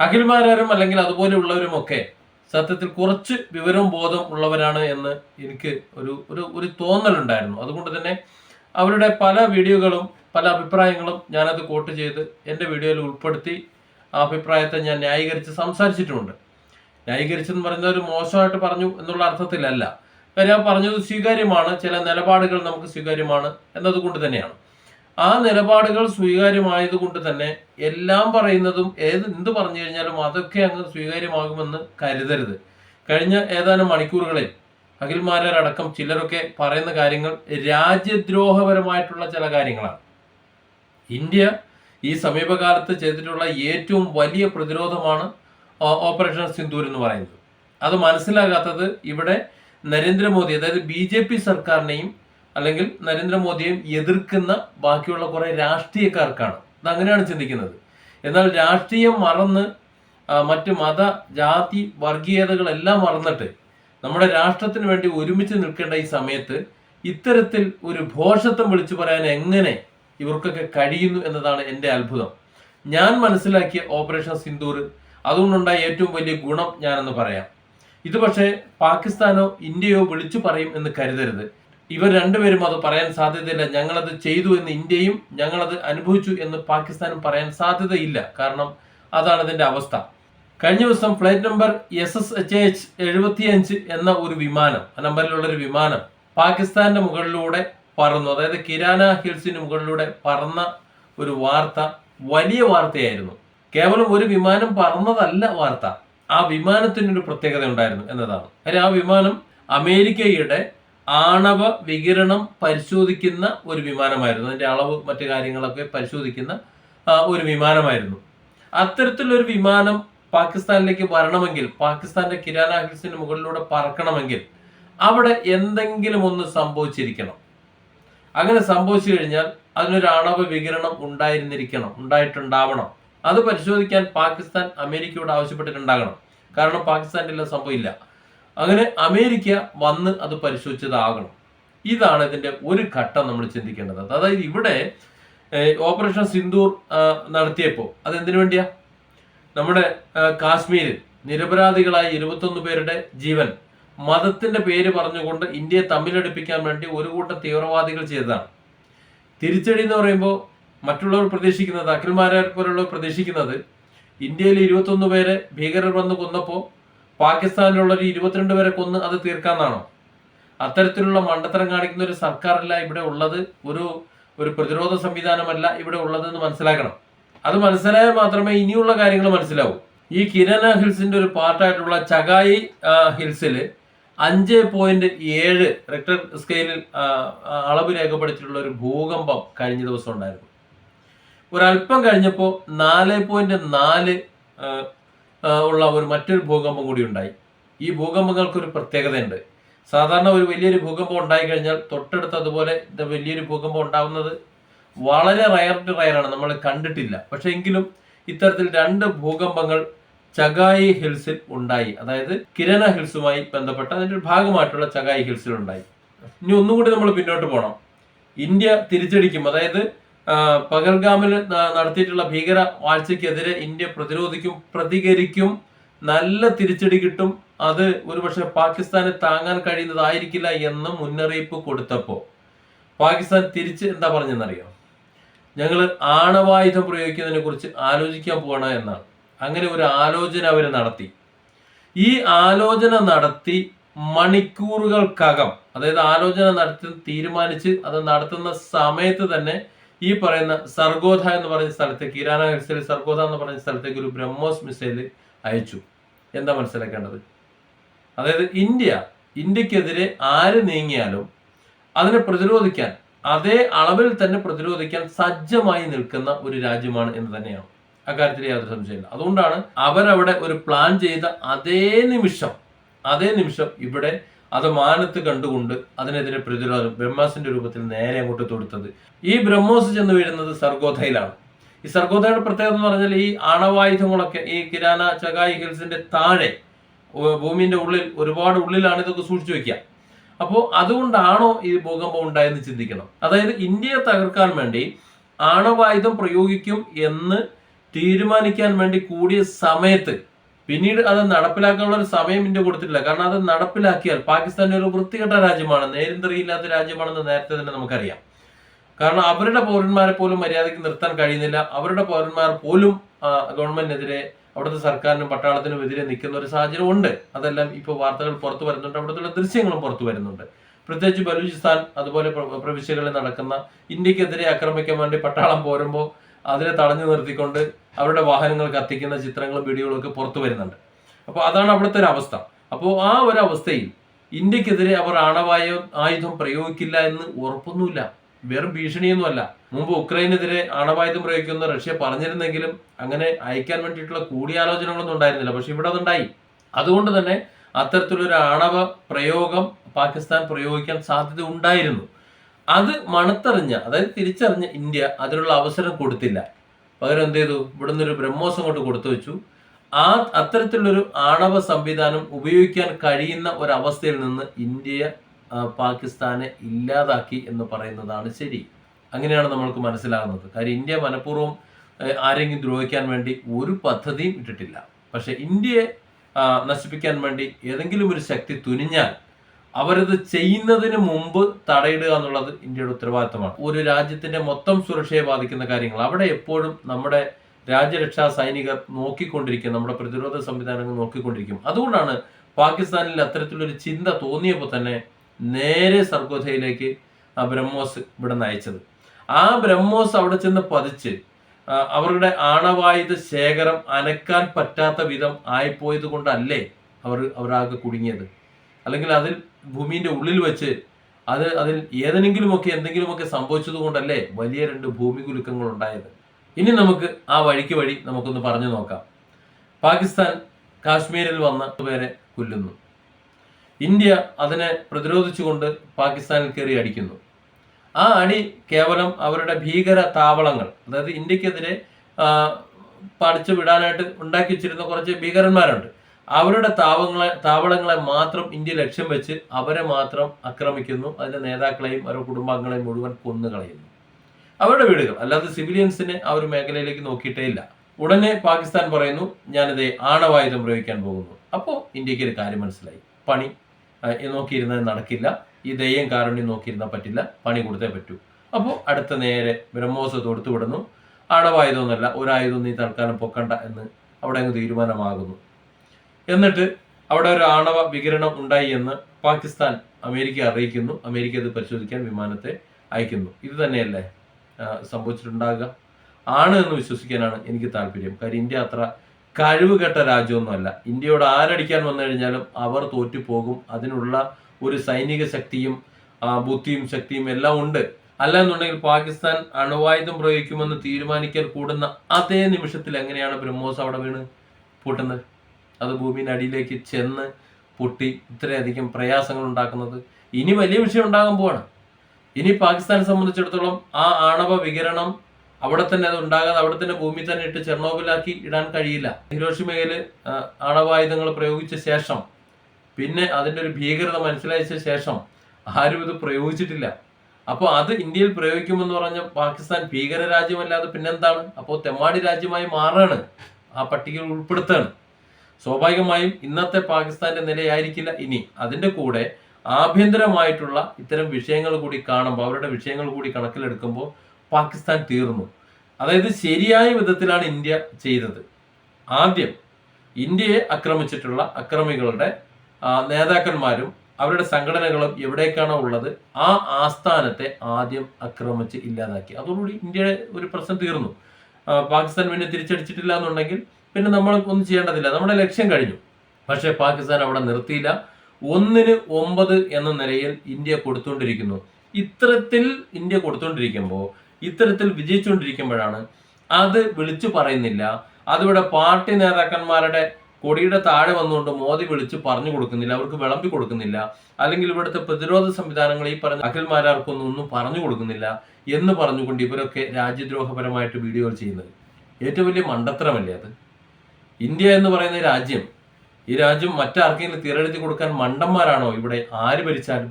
അഖിൽമാരും അല്ലെങ്കിൽ അതുപോലെയുള്ളവരുമൊക്കെ സത്യത്തിൽ കുറച്ച് വിവരവും ബോധം ഉള്ളവരാണ് എന്ന് എനിക്ക് ഒരു ഒരു ഒരു തോന്നലുണ്ടായിരുന്നു. അതുകൊണ്ട് തന്നെ അവരുടെ പല വീഡിയോകളും പല അഭിപ്രായങ്ങളും ഞാനത് കോട്ട് ചെയ്ത് എന്റെ വീഡിയോയിൽ ഉൾപ്പെടുത്തി ആ അഭിപ്രായത്തെ ഞാൻ ന്യായീകരിച്ച് സംസാരിച്ചിട്ടുമുണ്ട്. ന്യായീകരിച്ചെന്ന് പറയുന്നത് ഒരു മോശമായിട്ട് പറഞ്ഞു എന്നുള്ള അർത്ഥത്തിലല്ല. കാര്യം ആ പറഞ്ഞത് സ്വീകാര്യമാണ് ചില നിലപാടുകൾ നമുക്ക് സ്വീകാര്യമാണ് എന്നതുകൊണ്ട് തന്നെയാണ്. ആ നിലപാടുകൾ സ്വീകാര്യമായതുകൊണ്ട് തന്നെ എല്ലാം പറയുന്നതും ഏത് എന്ത് പറഞ്ഞു കഴിഞ്ഞാലും അതൊക്കെ അങ്ങ് സ്വീകാര്യമാകുമെന്ന് കരുതരുത്. കഴിഞ്ഞ ഏതാനും മണിക്കൂറുകളിൽ അഖിൽമാരടക്കം ചിലരൊക്കെ പറയുന്ന കാര്യങ്ങൾ രാജ്യദ്രോഹപരമായിട്ടുള്ള ചില കാര്യങ്ങളാണ്. ഇന്ത്യ ഈ സമീപകാലത്ത് ചെയ്തിട്ടുള്ള ഏറ്റവും വലിയ പ്രതിരോധമാണ് ഓപ്പറേഷൻ സിന്ദൂർ എന്ന് പറയുന്നത്. അത് മനസ്സിലാകാത്തത് ഇവിടെ നരേന്ദ്രമോദി അതായത് ബി സർക്കാരിനെയും അല്ലെങ്കിൽ നരേന്ദ്രമോദിയെ എതിർക്കുന്ന ബാക്കിയുള്ള കുറെ രാഷ്ട്രീയക്കാർക്കാണ്. ഇത് അങ്ങനെയാണ് ചിന്തിക്കുന്നത്. എന്നാൽ രാഷ്ട്രീയം മറന്ന് മറ്റ് മത ജാതി വർഗീയതകളെല്ലാം മറന്നിട്ട് നമ്മുടെ രാഷ്ട്രത്തിന് വേണ്ടി ഒരുമിച്ച് നിൽക്കേണ്ട ഈ സമയത്ത് ഇത്തരത്തിൽ ഒരു ഭോഷത്വം വിളിച്ചു പറയാൻ എങ്ങനെ ഇവർക്കൊക്കെ കഴിയുന്നു എന്നതാണ് എന്റെ അത്ഭുതം. ഞാൻ മനസ്സിലാക്കിയ ഓപ്പറേഷൻ സിന്ദൂർ അതുകൊണ്ടുണ്ടായ ഏറ്റവും വലിയ ഗുണം ഞാനെന്ന് പറയാം. ഇത് പക്ഷേ പാകിസ്ഥാനോ ഇന്ത്യയോ വിളിച്ചു പറയും എന്ന് കരുതരുത്. ഇവർ രണ്ടുപേരും അത് പറയാൻ സാധ്യതയില്ല. ഞങ്ങളത് ചെയ്തു എന്ന് ഇന്ത്യയും ഞങ്ങളത് അനുഭവിച്ചു എന്ന് പാകിസ്ഥാനും പറയാൻ സാധ്യതയില്ല. കാരണം അതാണ് ഇതിന്റെ അവസ്ഥ. കഴിഞ്ഞ ദിവസം flight number S S H H എഴുപത്തിയഞ്ച് എന്ന ഒരു വിമാനം ആ നമ്പറിലുള്ള ഒരു വിമാനം പാകിസ്ഥാന്റെ മുകളിലൂടെ പറന്നു. അതായത് കിരാന ഹിൽസിന് മുകളിലൂടെ പറന്ന ഒരു വാർത്ത വലിയ വാർത്തയായിരുന്നു. കേവലം ഒരു വിമാനം പറന്നതല്ല വാർത്ത. ആ വിമാനത്തിനൊരു പ്രത്യേകത ഉണ്ടായിരുന്നു എന്നതാണ്. കാര്യം ആ വിമാനം അമേരിക്കയുടെ ആണവ വികിരണം പരിശോധിക്കുന്ന ഒരു വിമാനമായിരുന്നു. അതിന്റെ അളവ് മറ്റു കാര്യങ്ങളൊക്കെ പരിശോധിക്കുന്ന ഒരു വിമാനമായിരുന്നു. അത്തരത്തിലൊരു വിമാനം പാകിസ്ഥാനിലേക്ക് വരണമെങ്കിൽ പാകിസ്ഥാന്റെ കിരാന ഹിൽസിന് മുകളിലൂടെ പറക്കണമെങ്കിൽ അവിടെ എന്തെങ്കിലും ഒന്ന് സംഭവിച്ചിരിക്കണം. അങ്ങനെ സംഭവിച്ചു കഴിഞ്ഞാൽ അതിനൊരു ആണവ വികിരണം ഉണ്ടായിരുന്നിരിക്കണം ഉണ്ടായിട്ടുണ്ടാവണം. അത് പരിശോധിക്കാൻ പാകിസ്ഥാൻ അമേരിക്കയോട് ആവശ്യപ്പെട്ടിട്ടുണ്ടാകണം. കാരണം പാകിസ്ഥാനിലെല്ലാം സംഭവമില്ല അങ്ങനെ അമേരിക്ക വന്ന് അത് പരിശോധിച്ചതാകണം. ഇതാണ് ഇതിന്റെ ഒരു ഘട്ടം നമ്മൾ ചിന്തിക്കേണ്ടത്. അതായത് ഇവിടെ ഓപ്പറേഷൻ സിന്ദൂർ നടത്തിയപ്പോൾ അത് എന്തിനു വേണ്ടിയാ? നമ്മുടെ കാശ്മീരിൽ നിരപരാധികളായ ഇരുപത്തൊന്ന് പേരുടെ ജീവൻ മതത്തിന്റെ പേര് പറഞ്ഞുകൊണ്ട് ഇന്ത്യയെ തമ്മിലടുപ്പിക്കാൻ വേണ്ടി ഒരു കൂട്ടം തീവ്രവാദികൾ ചെയ്തതാണ്. തിരിച്ചടി എന്ന് പറയുമ്പോൾ മറ്റുള്ളവർ പ്രതീക്ഷിക്കുന്നത് അഖിൽമാരെ പോലുള്ളവർ പ്രതീക്ഷിക്കുന്നത് ഇന്ത്യയിൽ ഇരുപത്തൊന്ന് പേരെ ഭീകരർ വന്ന് കൊന്നപ്പോൾ പാകിസ്ഥാനിലുള്ള ഒരു ഇരുപത്തിരണ്ട് പേരെ കൊന്ന് അത് തീർക്കാന്നാണോ? അത്തരത്തിലുള്ള മണ്ടത്തരം കാണിക്കുന്ന ഒരു സർക്കാരല്ല ഇവിടെ ഉള്ളത് ഒരു ഒരു പ്രതിരോധ സംവിധാനമല്ല ഇവിടെ ഉള്ളതെന്ന് മനസ്സിലാക്കണം. അത് മനസ്സിലായാൽ മാത്രമേ ഇനിയുള്ള കാര്യങ്ങൾ മനസ്സിലാവൂ. ഈ കിരണ ഹിൽസിന്റെ ഒരു പാർട്ടായിട്ടുള്ള ചകായി ഹിൽസിൽ അഞ്ച് പോയിന്റ് ഏഴ് റെക്ടർ സ്കെയിലിൽ അളവ് രേഖപ്പെടുത്തിയിട്ടുള്ള ഒരു ഭൂകമ്പം കഴിഞ്ഞ ദിവസം ഉണ്ടായിരുന്നു. ഒരല്പം കഴിഞ്ഞപ്പോൾ നാല് പോയിന്റ് നാല് ഉള്ള ഒരു മറ്റൊരു ഭൂകമ്പം കൂടി ഉണ്ടായി. ഈ ഭൂകമ്പങ്ങൾക്ക് ഒരു പ്രത്യേകതയുണ്ട്. സാധാരണ ഒരു വലിയൊരു ഭൂകമ്പം ഉണ്ടായി കഴിഞ്ഞാൽ തൊട്ടടുത്ത് അതുപോലെ വലിയൊരു ഭൂകമ്പം ഉണ്ടാകുന്നത് വളരെ റയർ ടു റയറാണ് നമ്മൾ കണ്ടിട്ടില്ല. പക്ഷെ എങ്കിലും ഇത്തരത്തിൽ രണ്ട് ഭൂകമ്പങ്ങൾ ചഗായി ഹിൽസിൽ ഉണ്ടായി. അതായത് കിരണ ഹിൽസുമായി ബന്ധപ്പെട്ട അതിന്റെ ഒരു ഭാഗമായിട്ടുള്ള ചഗായി ഹിൽസിൽ ഉണ്ടായി. ഇനി ഒന്നുകൂടി നമ്മൾ പിന്നോട്ട് പോകണം ഇന്ത്യ തിരിച്ചടിക്കും. അതായത് ആ, പഹൽഗാമിൽ നടത്തിയിട്ടുള്ള ഭീകര വാഴ്ചയ്ക്കെതിരെ ഇന്ത്യ പ്രതിരോധിക്കും പ്രതികരിക്കും നല്ല തിരിച്ചടി കിട്ടും. അത് ഒരുപക്ഷെ പാകിസ്ഥാനെ താങ്ങാൻ കഴിയുന്നതായിരിക്കില്ല എന്ന് മുന്നറിയിപ്പ് കൊടുത്തപ്പോൾ പാകിസ്ഥാൻ തിരിച്ച് എന്താ പറഞ്ഞെന്നറിയാം? ഞങ്ങൾ ആണവായുധം പ്രയോഗിക്കുന്നതിനെ കുറിച്ച് ആലോചിക്കാൻ പോകണ എന്നാണ്. അങ്ങനെ ഒരു ആലോചന അവർ നടത്തി. ഈ ആലോചന നടത്തി മണിക്കൂറുകൾക്കകം അതായത് ആലോചന നടത്തി തീരുമാനിച്ച് അത് നടത്തുന്ന സമയത്ത് തന്നെ ഈ പറയുന്ന സർഗോധ എന്ന് പറഞ്ഞ സ്ഥലത്തേക്ക് ഇറാന ഹിൽസിൽ സർഗോധ എന്ന് പറഞ്ഞ സ്ഥലത്തേക്ക് ഒരു ബ്രഹ്മോസ് മിസൈൽ അയച്ചു. എന്താ മനസ്സിലാക്കേണ്ടത്? അതായത് ഇന്ത്യ ഇന്ത്യക്കെതിരെ ആര് നീങ്ങിയാലും അതിനെ പ്രതിരോധിക്കാൻ അതേ അളവിൽ തന്നെ പ്രതിരോധിക്കാൻ സജ്ജമായി നിൽക്കുന്ന ഒരു രാജ്യമാണ് എന്ന് തന്നെയാണ്. അക്കാര്യത്തിൽ യാതൊരു സംശയമില്ല അതുകൊണ്ടാണ് അവരവിടെ ഒരു പ്ലാൻ ചെയ്ത അതേ നിമിഷം അതേ നിമിഷം ഇവിടെ അത് മാനത്ത് കണ്ടുകൊണ്ട് അതിനെതിരെ പ്രതിരോധം ബ്രഹ്മാസിന്റെ രൂപത്തിൽ നേരെ അങ്ങോട്ട് തൊടുത്തത്. ഈ ബ്രഹ്മോസ് ചെന്ന് വീഴുന്നത് സർഗോധയിലാണ് ഈ സർഗോധയുടെ പ്രത്യേകത എന്ന് പറഞ്ഞാൽ ഈ ആണവായുധങ്ങളൊക്കെ ഈ കിരാന ചകായി ഹിൽസിന്റെ താഴെ ഭൂമിന്റെ ഉള്ളിൽ ഒരുപാട് ഉള്ളിലാണ് ഇതൊക്കെ സൂക്ഷിച്ചു വെക്കുക. അപ്പോൾ അതുകൊണ്ടാണോ ഈ ഭൂകമ്പം ഉണ്ടായെന്ന് ചിന്തിക്കണം. അതായത് ഇന്ത്യയെ തകർക്കാൻ വേണ്ടി ആണവായുധം പ്രയോഗിക്കും എന്ന് തീരുമാനിക്കാൻ വേണ്ടി കൂടിയ സമയത്ത് പിന്നീട് അത് നടപ്പിലാക്കാനുള്ള ഒരു സമയം ഇന്ത്യ കൊടുത്തിട്ടില്ല. കാരണം അത് നടപ്പിലാക്കിയാൽ പാകിസ്ഥാൻ ഒരു വൃത്തികെട്ട രാജ്യമാണ് നേരിന്തറിയില്ലാത്ത രാജ്യമാണെന്ന് നേരത്തെ തന്നെ നമുക്കറിയാം. കാരണം അവരുടെ പൗരന്മാരെ പോലും മര്യാദയ്ക്ക് നിർത്താൻ കഴിയുന്നില്ല. അവരുടെ പൗരന്മാർ പോലും ഗവൺമെന്റിനെതിരെ അവിടുത്തെ സർക്കാരിനും പട്ടാളത്തിനും എതിരെ നിൽക്കുന്ന ഒരു സാഹചര്യം ഉണ്ട്. അതെല്ലാം ഇപ്പോൾ വാർത്തകൾ പുറത്തു വരുന്നുണ്ട്. അവിടുത്തെ ദൃശ്യങ്ങളും പുറത്തു വരുന്നുണ്ട്. പ്രത്യേകിച്ച് ബലൂചിസ്ഥാൻ അതുപോലെ പ്രവിശ്യകളിൽ നടക്കുന്ന ഇന്ത്യക്കെതിരെ ആക്രമിക്കാൻ വേണ്ടി പട്ടാളം പോരുമ്പോൾ അതിനെ തടഞ്ഞു നിർത്തിക്കൊണ്ട് അവരുടെ വാഹനങ്ങൾ കത്തിക്കുന്ന ചിത്രങ്ങളും വീഡിയോകളും ഒക്കെ പുറത്തു വരുന്നുണ്ട്. അപ്പോൾ അതാണ് അവിടുത്തെ ഒരു അവസ്ഥ. അപ്പോൾ ആ ഒരു അവസ്ഥയിൽ ഇന്ത്യക്കെതിരെ അവർ ആണവായ ആയുധം പ്രയോഗിക്കില്ല എന്ന് ഉറപ്പൊന്നുമില്ല. വെറും ഭീഷണിയൊന്നുമല്ല. മുമ്പ് ഉക്രൈനെതിരെ ആണവായുധം പ്രയോഗിക്കുന്ന റഷ്യ പറഞ്ഞിരുന്നെങ്കിലും അങ്ങനെ അയക്കാൻ വേണ്ടിയിട്ടുള്ള കൂടിയാലോചനകളൊന്നും ഉണ്ടായിരുന്നില്ല. പക്ഷെ ഇവിടെ അതുണ്ടായി. അതുകൊണ്ട് തന്നെ അത്തരത്തിലൊരു ആണവ പ്രയോഗം പാകിസ്ഥാൻ പ്രയോഗിക്കാൻ സാധ്യത ഉണ്ടായിരുന്നു. അത് മണത്തറിഞ്ഞ അതായത് തിരിച്ചറിഞ്ഞ ഇന്ത്യ അതിനുള്ള അവസരം കൊടുത്തില്ല. പകരം എന്ത് ചെയ്തു? ഇവിടുന്ന് ഒരു ബ്രഹ്മോസ് അങ്ങോട്ട് കൊടുത്തു വെച്ചു. ആ അത്തരത്തിലുള്ളൊരു ആണവ സംവിധാനം ഉപയോഗിക്കാൻ കഴിയുന്ന ഒരവസ്ഥയിൽ നിന്ന് ഇന്ത്യ പാകിസ്ഥാനെ ഇല്ലാതാക്കി എന്ന് പറയുന്നതാണ് ശരി. അങ്ങനെയാണ് നമ്മൾക്ക് മനസ്സിലാകുന്നത്. കാര്യം ഇന്ത്യ മനഃപൂർവം ആരെങ്കിലും ദ്രോഹിക്കാൻ വേണ്ടി ഒരു പദ്ധതിയും ഇട്ടിട്ടില്ല. പക്ഷെ ഇന്ത്യയെ നശിപ്പിക്കാൻ വേണ്ടി ഏതെങ്കിലും ഒരു ശക്തി തുനിഞ്ഞാൽ അവരത് ചെയ്യുന്നതിന് മുമ്പ് തടയിടുക എന്നുള്ളത് ഇന്ത്യയുടെ ഉത്തരവാദിത്തമാണ്. ഒരു രാജ്യത്തിന്റെ മൊത്തം സുരക്ഷയെ ബാധിക്കുന്ന കാര്യങ്ങൾ. അവിടെ എപ്പോഴും നമ്മുടെ രാജ്യരക്ഷാ സൈനികർ നോക്കിക്കൊണ്ടിരിക്കും. നമ്മുടെ പ്രതിരോധ സംവിധാനങ്ങൾ നോക്കിക്കൊണ്ടിരിക്കും. അതുകൊണ്ടാണ് പാകിസ്ഥാനിൽ അത്തരത്തിലൊരു ചിന്ത തോന്നിയപ്പോൾ തന്നെ നേരെ സർഗോധയിലേക്ക് ആ ബ്രഹ്മോസ് ഇവിടെ നിന്ന് അയച്ചത് ആ ബ്രഹ്മോസ് അവിടെ ചെന്ന് പതിച്ച് അവരുടെ ആണവായുധ ശേഖരം അനക്കാൻ പറ്റാത്ത വിധം ആയിപ്പോയത് കൊണ്ടല്ലേ അവർ അവരാകെ കുടുങ്ങിയത്? അല്ലെങ്കിൽ അതിൽ ഭൂമിന്റെ ഉള്ളിൽ വെച്ച് അത് അതിൽ ഏതെങ്കിലുമൊക്കെ എന്തെങ്കിലുമൊക്കെ സംഭവിച്ചത് കൊണ്ടല്ലേ വലിയ രണ്ട് ഭൂമി കുലുക്കങ്ങൾ ഉണ്ടായത്. ഇനി നമുക്ക് ആ വഴിക്ക് വഴി നമുക്കൊന്ന് പറഞ്ഞു നോക്കാം. പാകിസ്ഥാൻ കാശ്മീരിൽ വന്ന പേരെ കൊല്ലുന്നു. ഇന്ത്യ അതിനെ പ്രതിരോധിച്ചുകൊണ്ട് പാകിസ്ഥാനിൽ കയറി അടിക്കുന്നു. ആ അടി കേവലം അവരുടെ ഭീകര താവളങ്ങൾ അതായത് ഇന്ത്യക്കെതിരെ പഠിച്ചു വിടാനായിട്ട് ഉണ്ടാക്കി വെച്ചിരുന്ന കുറച്ച് ഭീകരന്മാരുണ്ട്. അവരുടെ താവങ്ങളെ താവളങ്ങളെ മാത്രം ഇന്ത്യ ലക്ഷ്യം വെച്ച് അവരെ മാത്രം ആക്രമിക്കുന്നു. അതിന്റെ നേതാക്കളെയും അവരുടെ കുടുംബാംഗങ്ങളെയും മുഴുവൻ കൊന്നു കളയുന്നു അവരുടെ വീടുകൾ അല്ലാതെ സിവിലിയൻസിനെ ആ ഒരു മേഖലയിലേക്ക് നോക്കിയിട്ടേ ഇല്ല. ഉടനെ പാകിസ്ഥാൻ പറയുന്നു ഞാനിത് ആണവായുധം പ്രയോഗിക്കാൻ പോകുന്നു. അപ്പോൾ ഇന്ത്യയ്ക്ക് ഒരു കാര്യം മനസ്സിലായി. പണി നോക്കിയിരുന്നത് നടക്കില്ല. ഈ ദയ്യം കാരുണ്യം നോക്കിയിരുന്നാൽ പറ്റില്ല. പണി കൊടുത്തേ പറ്റൂ. അപ്പോൾ അടുത്ത നേരെ ബ്രഹ്മോസ് തൊടുത്തു വിടുന്നു. ആണവായുധമൊന്നുമല്ല ഒരായുധം നീ തൽക്കാലം പൊക്കണ്ട എന്ന് അവിടെ അങ്ങ് തീരുമാനമാകുന്നു. എന്നിട്ട് അവിടെ ഒരു ആണവ വികിരണം ഉണ്ടായി എന്ന് പാകിസ്ഥാൻ അമേരിക്ക അറിയിക്കുന്നു. അമേരിക്ക ഇത് പരിശോധിക്കാൻ വിമാനത്തെ അയക്കുന്നു. ഇത് തന്നെയല്ലേ സംഭവിച്ചിട്ടുണ്ടാകുക ആണ് എന്ന് വിശ്വസിക്കാനാണ് എനിക്ക് താല്പര്യം. കാര്യം ഇന്ത്യ അത്ര കഴിവുകെട്ട രാജ്യമൊന്നുമല്ല. ഇന്ത്യയോട് ആരടിക്കാൻ വന്നു കഴിഞ്ഞാലും അവർ തോറ്റു പോകും അതിനുള്ള ഒരു സൈനിക ശക്തിയും ബുദ്ധിയും ശക്തിയും എല്ലാം ഉണ്ട്. അല്ല എന്നുണ്ടെങ്കിൽ പാകിസ്ഥാൻ അണുവായുധം പ്രയോഗിക്കുമെന്ന് തീരുമാനിക്കാൻ കൂടുന്ന അതേ നിമിഷത്തിൽ എങ്ങനെയാണ് ബ്രഹ്മോസ് അവിടെ വീണ് പൊട്ടുന്നത്? അത് ഭൂമിയുടെ അടിയിലേക്ക് ചെന്ന് പൊട്ടി ഇത്രയധികം പ്രയാസങ്ങൾ ഉണ്ടാക്കുന്നത് ഇനി വലിയ വിഷയം ഉണ്ടാകാൻ പോവാണ്. ഇനി പാകിസ്ഥാനെ സംബന്ധിച്ചിടത്തോളം ആ ആണവ വികിരണം അവിടെ തന്നെ അത് ഉണ്ടാകാതെ അവിടെ തന്നെ ഭൂമി തന്നെ ഇട്ട് ചെർണോബിലാക്കി ഇടാൻ കഴിയില്ല. ഹിരോഷിമയിൽ ആണവായുധങ്ങൾ പ്രയോഗിച്ച ശേഷം പിന്നെ അതിന്റെ ഒരു ഭീകരത മനസ്സിലായിച്ച ശേഷം ആരും ഇത് പ്രയോഗിച്ചിട്ടില്ല. അപ്പോൾ അത് ഇന്ത്യയിൽ പ്രയോഗിക്കുമെന്ന് പറഞ്ഞ പാകിസ്ഥാൻ ഭീകര രാജ്യമല്ലാതെ പിന്നെന്താണ്? അപ്പോൾ തെമ്മാടി രാജ്യമായി മാറാണ്. ആ പട്ടികയിൽ ഉൾപ്പെടുത്താണ്. സ്വാഭാവികമായും ഇന്നത്തെ പാകിസ്ഥാന്റെ നിലയായിരിക്കില്ല ഇനി. അതിന്റെ കൂടെ ആഭ്യന്തരമായിട്ടുള്ള ഇത്തരം വിഷയങ്ങൾ കൂടി കാണുമ്പോൾ അവരുടെ വിഷയങ്ങൾ കൂടി കണക്കിലെടുക്കുമ്പോൾ പാകിസ്ഥാൻ തീർന്നു. അതായത് ശരിയായ വിധത്തിലാണ് ഇന്ത്യ ചെയ്തത്. ആദ്യം ഇന്ത്യയെ ആക്രമിച്ചിട്ടുള്ള അക്രമികളുടെ നേതാക്കന്മാരും അവരുടെ സംഘടനകളും എവിടേക്കാണോ ഉള്ളത് ആ ആസ്ഥാനത്തെ ആദ്യം ആക്രമിച്ച് ഇല്ലാതാക്കി. അതോടുകൂടി ഇന്ത്യയുടെ ഒരു പ്രശ്നം തീർന്നു. പാകിസ്ഥാൻ പിന്നെ തിരിച്ചടിച്ചിട്ടില്ല എന്നുണ്ടെങ്കിൽ പിന്നെ നമ്മൾ ഒന്നും ചെയ്യേണ്ടതില്ല. നമ്മുടെ ലക്ഷ്യം കഴിഞ്ഞു. പക്ഷേ പാകിസ്ഥാൻ അവിടെ നിർത്തിയില്ല. ഒന്നിന് ഒമ്പത് എന്ന നിലയിൽ ഇന്ത്യ കൊടുത്തുകൊണ്ടിരിക്കുന്നു ഇത്തരത്തിൽ ഇന്ത്യ കൊടുത്തുകൊണ്ടിരിക്കുമ്പോൾ ഇത്തരത്തിൽ വിജയിച്ചുകൊണ്ടിരിക്കുമ്പോഴാണ് അത് വിളിച്ചു പറയുന്നില്ല. അതിവിടെ പാർട്ടി നേതാക്കന്മാരുടെ കൊടിയുടെ താഴെ വന്നുകൊണ്ട് മോദി വിളിച്ച് പറഞ്ഞു കൊടുക്കുന്നില്ല. അവർക്ക് വിളമ്പി കൊടുക്കുന്നില്ല. അല്ലെങ്കിൽ ഇവിടുത്തെ പ്രതിരോധ സംവിധാനങ്ങൾ ഈ പറഞ്ഞ അഖിൽമാരാർക്കൊന്നും ഒന്നും പറഞ്ഞു കൊടുക്കുന്നില്ല എന്ന് പറഞ്ഞുകൊണ്ട് ഇവരൊക്കെ രാജ്യദ്രോഹപരമായിട്ട് വീഡിയോകൾ ചെയ്യുന്നത്. ഏറ്റവും വലിയ മണ്ടത്തരമല്ലേ അത്? ഇന്ത്യ എന്ന് പറയുന്ന രാജ്യം ഈ രാജ്യം മറ്റാർക്കെങ്കിലും തീരെഴുതി കൊടുക്കാൻ മണ്ടന്മാരാണോ? ഇവിടെ ആര് ഭരിച്ചാലും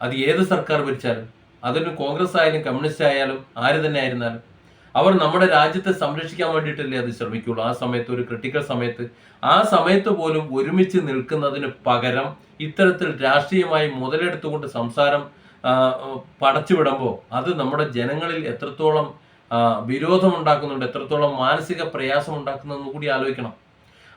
അത് ഏത് സർക്കാർ ഭരിച്ചാലും അതൊരു കോൺഗ്രസ് ആയാലും കമ്മ്യൂണിസ്റ്റ് ആയാലും ആര് തന്നെ ആയിരുന്നാലും അവർ നമ്മുടെ രാജ്യത്തെ സംരക്ഷിക്കാൻ വേണ്ടിയിട്ടല്ലേ അത് ശ്രമിക്കുള്ളൂ. ആ സമയത്ത് ഒരു ക്രിട്ടിക്കൽ സമയത്ത് ആ സമയത്ത് പോലും ഒരുമിച്ച് നിൽക്കുന്നതിന് പകരം ഇത്തരത്തിൽ രാഷ്ട്രീയമായി മുതലെടുത്തുകൊണ്ട് സംസാരം പടച്ചുവിടുമ്പോൾ അത് നമ്മുടെ ജനങ്ങളിൽ എത്രത്തോളം വിരോധം ഉണ്ടാക്കുന്നുണ്ട് എത്രത്തോളം മാനസിക പ്രയാസം ഉണ്ടാക്കുന്നതെന്ന് കൂടി ആലോചിക്കണം.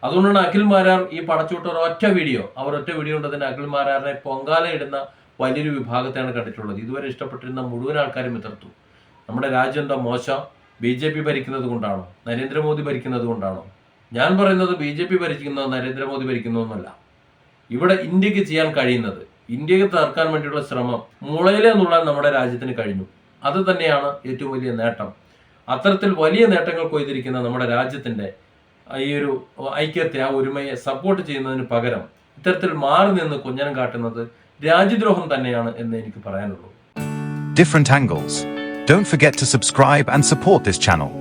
അതുകൊണ്ടാണ് അഖിൽ മാരാർ ഈ പടച്ചുവിട്ട ഒറ്റ വീഡിയോ അവർ ഒറ്റ വീഡിയോ കൊണ്ട് തന്നെ അഖിൽ മാരാറിനെ പൊങ്കാല ഇടുന്ന വലിയൊരു വിഭാഗത്തെയാണ് കണ്ടിട്ടുള്ളത്. ഇതുവരെ ഇഷ്ടപ്പെട്ടിരുന്ന മുഴുവൻ ആൾക്കാരും എതിർത്തു. നമ്മുടെ രാജ്യം എന്താ മോശം? ബി ജെ പി ഭരിക്കുന്നത് കൊണ്ടാണോ? നരേന്ദ്രമോദി ഭരിക്കുന്നത് കൊണ്ടാണോ? ഞാൻ പറയുന്നത് ബി ജെ പി ഭരിക്കുന്നത് നരേന്ദ്രമോദി ഭരിക്കുന്നതെന്നല്ല ഇവിടെ ഇന്ത്യയ്ക്ക് ചെയ്യാൻ കഴിയുന്നത് ഇന്ത്യയ്ക്ക് തകർക്കാൻ വേണ്ടിയുള്ള ശ്രമം മുളയിലെന്നുള്ള നമ്മുടെ രാജ്യത്തിന് കഴിഞ്ഞു. അത് തന്നെയാണ് ഏറ്റവും വലിയ നേട്ടം. അത്തരത്തിൽ വലിയ നേട്ടങ്ങൾ കൊയ്തിരിക്കുന്ന നമ്മുടെ രാജ്യത്തിന്റെ ഈ ഒരു ഐക്യത്തെ ആ ഒരുമയെ സപ്പോർട്ട് ചെയ്യുന്നതിന് പകരം ഇത്തരത്തിൽ മാറി നിന്ന് കുഞ്ഞനം കാട്ടുന്നത് രാജ്യദ്രോഹം തന്നെയാണ് എന്ന് എനിക്ക് പറയാനുള്ളൂ different angles. Don't forget to subscribe and support this channel.